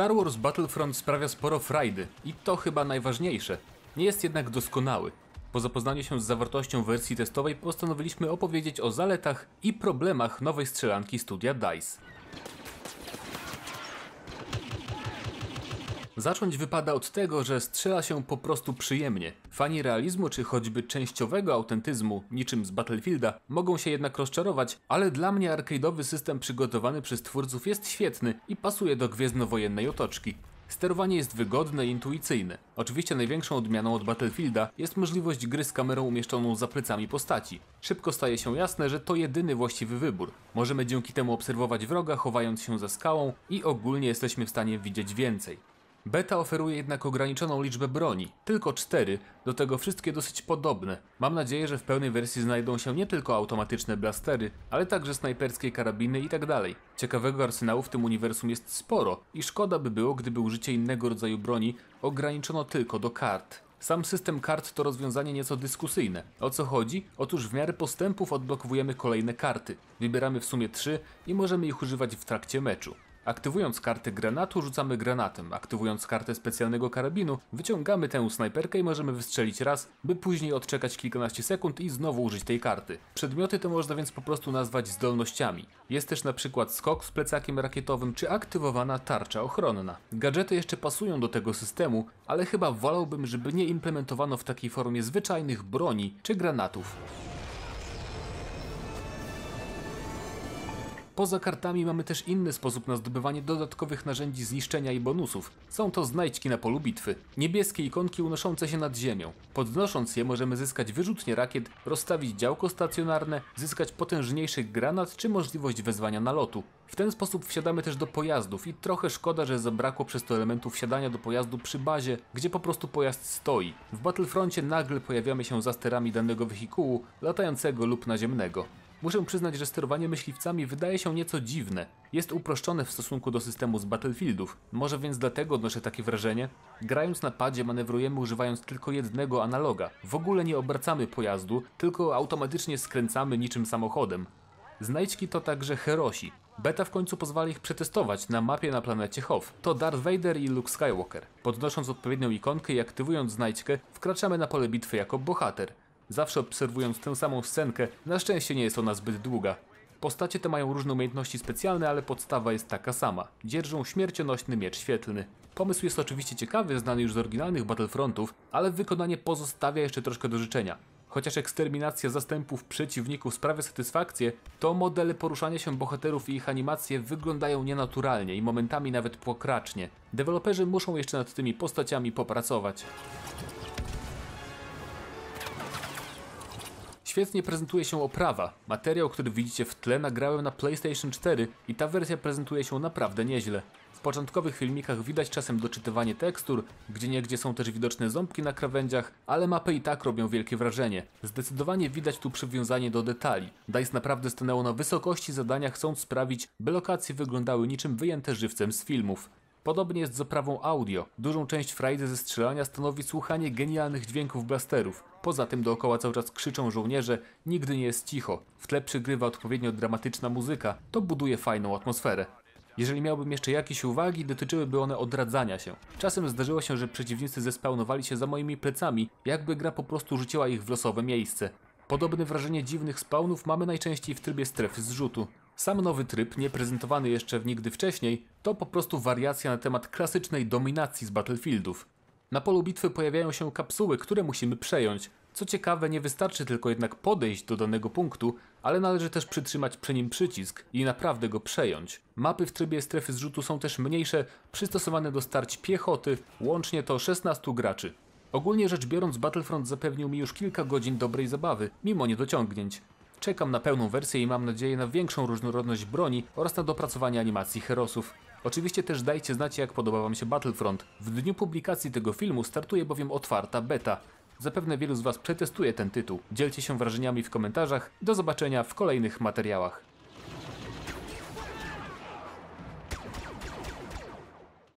Star Wars Battlefront sprawia sporo frajdy i to chyba najważniejsze. Nie jest jednak doskonały. Po zapoznaniu się z zawartością wersji testowej postanowiliśmy opowiedzieć o zaletach i problemach nowej strzelanki studia DICE. Zacząć wypada od tego, że strzela się po prostu przyjemnie. Fani realizmu czy choćby częściowego autentyzmu, niczym z Battlefielda, mogą się jednak rozczarować, ale dla mnie arcade'owy system przygotowany przez twórców jest świetny i pasuje do gwiezdnowojennej otoczki. Sterowanie jest wygodne i intuicyjne. Oczywiście największą odmianą od Battlefielda jest możliwość gry z kamerą umieszczoną za plecami postaci. Szybko staje się jasne, że to jedyny właściwy wybór. Możemy dzięki temu obserwować wroga chowając się za skałą i ogólnie jesteśmy w stanie widzieć więcej. Beta oferuje jednak ograniczoną liczbę broni, tylko cztery, do tego wszystkie dosyć podobne. Mam nadzieję, że w pełnej wersji znajdą się nie tylko automatyczne blastery, ale także snajperskie karabiny itd. Ciekawego arsenału w tym uniwersum jest sporo i szkoda by było, gdyby użycie innego rodzaju broni ograniczono tylko do kart. Sam system kart to rozwiązanie nieco dyskusyjne. O co chodzi? Otóż w miarę postępów odblokowujemy kolejne karty. Wybieramy w sumie trzy i możemy ich używać w trakcie meczu. Aktywując kartę granatu rzucamy granatem, aktywując kartę specjalnego karabinu wyciągamy tę snajperkę i możemy wystrzelić raz, by później odczekać kilkanaście sekund i znowu użyć tej karty. Przedmioty to można więc po prostu nazwać zdolnościami. Jest też na przykład skok z plecakiem rakietowym czy aktywowana tarcza ochronna. Gadżety jeszcze pasują do tego systemu, ale chyba wolałbym, żeby nie implementowano w takiej formie zwyczajnych broni czy granatów. Poza kartami mamy też inny sposób na zdobywanie dodatkowych narzędzi zniszczenia i bonusów. Są to znajdźki na polu bitwy. Niebieskie ikonki unoszące się nad ziemią. Podnosząc je możemy zyskać wyrzutnie rakiet, rozstawić działko stacjonarne, zyskać potężniejszy granat czy możliwość wezwania nalotu. W ten sposób wsiadamy też do pojazdów i trochę szkoda, że zabrakło przez to elementu wsiadania do pojazdu przy bazie, gdzie po prostu pojazd stoi. W Battlefroncie nagle pojawiamy się za sterami danego wehikułu, latającego lub naziemnego. Muszę przyznać, że sterowanie myśliwcami wydaje się nieco dziwne. Jest uproszczone w stosunku do systemu z Battlefieldów. Może więc dlatego odnoszę takie wrażenie? Grając na padzie manewrujemy używając tylko jednego analoga. W ogóle nie obracamy pojazdu, tylko automatycznie skręcamy niczym samochodem. Znajdźki to także herosi. Beta w końcu pozwala ich przetestować na mapie na planecie Hoth. To Darth Vader i Luke Skywalker. Podnosząc odpowiednią ikonkę i aktywując znajdźkę, wkraczamy na pole bitwy jako bohater zawsze obserwując tę samą scenkę, na szczęście nie jest ona zbyt długa. Postacie te mają różne umiejętności specjalne, ale podstawa jest taka sama. Dzierżą śmiercionośny miecz świetlny. Pomysł jest oczywiście ciekawy, znany już z oryginalnych Battlefrontów, ale wykonanie pozostawia jeszcze troszkę do życzenia. Chociaż eksterminacja zastępów przeciwników sprawia satysfakcję, to modele poruszania się bohaterów i ich animacje wyglądają nienaturalnie i momentami nawet pokracznie. Deweloperzy muszą jeszcze nad tymi postaciami popracować. Świetnie prezentuje się oprawa. Materiał, który widzicie w tle nagrałem na PlayStation 4 i ta wersja prezentuje się naprawdę nieźle. W początkowych filmikach widać czasem doczytywanie tekstur, gdzie niegdzie są też widoczne ząbki na krawędziach, ale mapy i tak robią wielkie wrażenie. Zdecydowanie widać tu przywiązanie do detali. DICE naprawdę stanęło na wysokości zadania chcąc sprawić, by lokacje wyglądały niczym wyjęte żywcem z filmów. Podobnie jest z oprawą audio. Dużą część frajdy ze strzelania stanowi słuchanie genialnych dźwięków blasterów. Poza tym dookoła cały czas krzyczą żołnierze, nigdy nie jest cicho. W tle przygrywa odpowiednio dramatyczna muzyka. To buduje fajną atmosferę. Jeżeli miałbym jeszcze jakieś uwagi, dotyczyłyby one odradzania się. Czasem zdarzyło się, że przeciwnicy zespełnowali się za moimi plecami, jakby gra po prostu rzuciła ich w losowe miejsce. Podobne wrażenie dziwnych spawnów mamy najczęściej w trybie strefy zrzutu. Sam nowy tryb, nie prezentowany jeszcze nigdy wcześniej, to po prostu wariacja na temat klasycznej dominacji z Battlefieldów. Na polu bitwy pojawiają się kapsuły, które musimy przejąć. Co ciekawe, nie wystarczy tylko jednak podejść do danego punktu, ale należy też przytrzymać przy nim przycisk i naprawdę go przejąć. Mapy w trybie strefy zrzutu są też mniejsze, przystosowane do starć piechoty, łącznie to 16 graczy. Ogólnie rzecz biorąc, Battlefront zapewnił mi już kilka godzin dobrej zabawy, mimo niedociągnięć. Czekam na pełną wersję i mam nadzieję na większą różnorodność broni oraz na dopracowanie animacji herosów. Oczywiście też dajcie znać jak podoba Wam się Battlefront. W dniu publikacji tego filmu startuje bowiem otwarta beta. Zapewne wielu z Was przetestuje ten tytuł. Dzielcie się wrażeniami w komentarzach. Do zobaczenia w kolejnych materiałach.